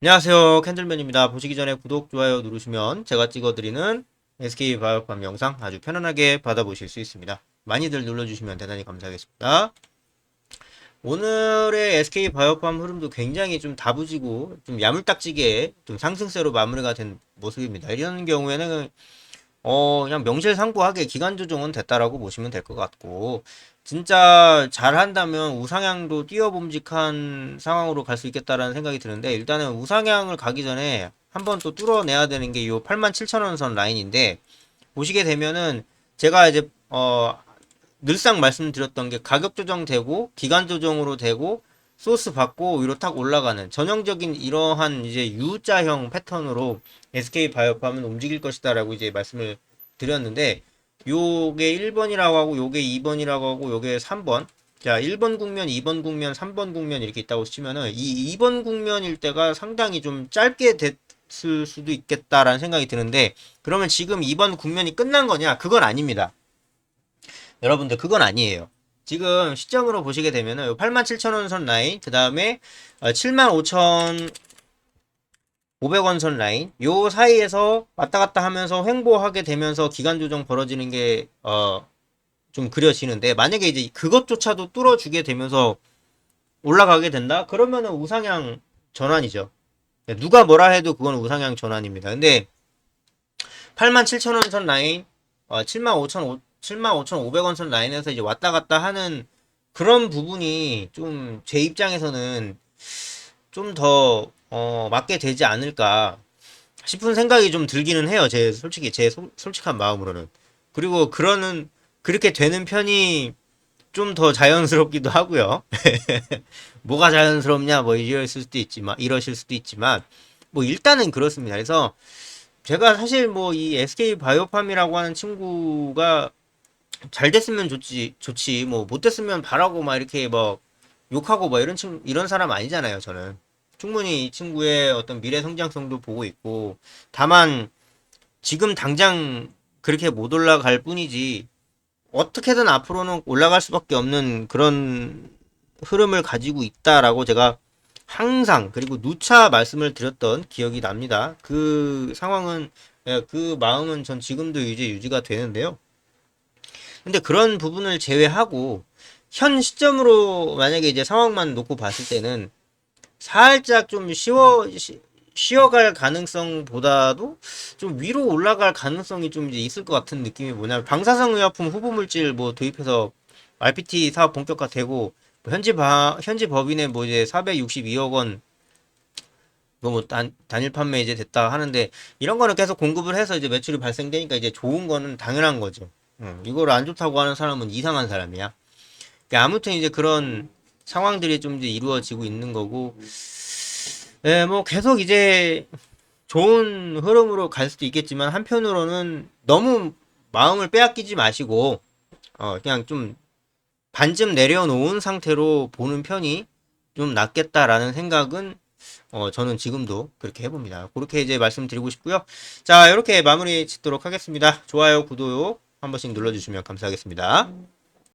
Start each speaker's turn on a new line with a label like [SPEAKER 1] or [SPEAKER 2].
[SPEAKER 1] 안녕하세요. 캔들맨입니다. 보시기 전에 구독 좋아요 누르시면 제가 찍어드리는 SK 바이오팜 영상 아주 편안하게 받아보실 수 있습니다. 많이들 눌러주시면 대단히 감사하겠습니다. 오늘의 SK 바이오팜 흐름도 굉장히 좀 다부지고 좀 야물딱지게 좀 상승세로 마무리가 된 모습입니다. 이런 경우에는 어 그냥 명실상부하게 기간 조정은 됐다라고 보시면 될 것 같고 진짜 잘한다면 우상향도 뛰어봄직한 상황으로 갈 수 있겠다라는 생각이 드는데 일단은 우상향을 가기 전에 한번 또 뚫어내야 되는 게 이 87,000원 선 라인인데 보시게 되면은 제가 이제 어 늘상 말씀드렸던 게 가격 조정되고 기간 조정으로 되고 소스 받고 위로 탁 올라가는 전형적인 이러한 이제 U자형 패턴으로 SK 바이오팜은 움직일 것이다라고 이제 말씀을 드렸는데 요게 1번이라고 하고 요게 2번이라고 하고 요게 3번. 자 1번 국면 2번 국면 3번 국면 이렇게 있다고 치면은 이 2번 국면일 때가 상당히 좀 짧게 됐을 수도 있겠다라는 생각이 드는데 그러면 지금 2번 국면이 끝난 거냐? 그건 아닙니다. 여러분들 그건 아니에요 지금 시점으로 보시게 되면은 87,000원 선 라인 그 다음에 75,000 500원 선 라인 요 사이에서 왔다 갔다 하면서 횡보하게 되면서 기간 조정 벌어지는 게 어 좀 그려지는데 만약에 이제 그것조차도 뚫어주게 되면서 올라가게 된다? 그러면은 우상향 전환이죠. 누가 뭐라 해도 그건 우상향 전환입니다. 근데 87,000원 선 라인 어 75,500 75,500원 선 라인에서 이제 왔다 갔다 하는 그런 부분이 좀 제 입장에서는 좀 더 어, 맞게 되지 않을까 싶은 생각이 좀 들기는 해요. 제 솔직히 제 소- 솔직한 마음으로는. 그리고 그러는 그렇게 되는 편이 좀 더 자연스럽기도 하고요. 뭐가 자연스럽냐 뭐 이러실 수도 있지만 이러실 수도 있지만 뭐 일단은 그렇습니다. 그래서 제가 사실 뭐 이 SK 바이오팜이라고 하는 친구가 잘 됐으면 좋지 좋지 뭐 못 됐으면 바라고 막 이렇게 뭐 욕하고 뭐 이런 친 이런 사람 아니잖아요. 저는 충분히 이 친구의 어떤 미래 성장성도 보고 있고 다만 지금 당장 그렇게 못 올라갈 뿐이지 어떻게든 앞으로는 올라갈 수밖에 없는 그런 흐름을 가지고 있다라고 제가 항상 그리고 누차 말씀을 드렸던 기억이 납니다. 그 상황은 예, 그 마음은 전 지금도 이제 유지가 되는데요. 근데 그런 부분을 제외하고 현 시점으로 만약에 이제 상황만 놓고 봤을 때는 살짝 좀 쉬워 쉬- 쉬어갈 가능성보다도 좀 위로 올라갈 가능성이 좀 이제 있을 것 같은 느낌이 뭐냐면 방사성 의약품 후보 물질 뭐 도입해서 RPT 사업 본격화되고 뭐 현지 바, 현지 법인의 뭐 이제 462억 원 이거 뭐 단, 단일 판매 이제 됐다 하는데 이런 거는 계속 공급을 해서 이제 매출이 발생되니까 이제 좋은 거는 당연한 거죠. 음, 이걸 안 좋다고 하는 사람은 이상한 사람이야. 그러니까 아무튼 이제 그런 상황들이 좀 이제 이루어지고 있는 거고, 예, 뭐 계속 이제 좋은 흐름으로 갈 수도 있겠지만 한편으로는 너무 마음을 빼앗기지 마시고, 어, 그냥 좀 반쯤 내려놓은 상태로 보는 편이 좀 낫겠다라는 생각은 어, 저는 지금도 그렇게 해봅니다. 그렇게 이제 말씀드리고 싶고요. 자, 이렇게 마무리 짓도록 하겠습니다. 좋아요, 구독 한 번씩 눌러주시면 감사하겠습니다.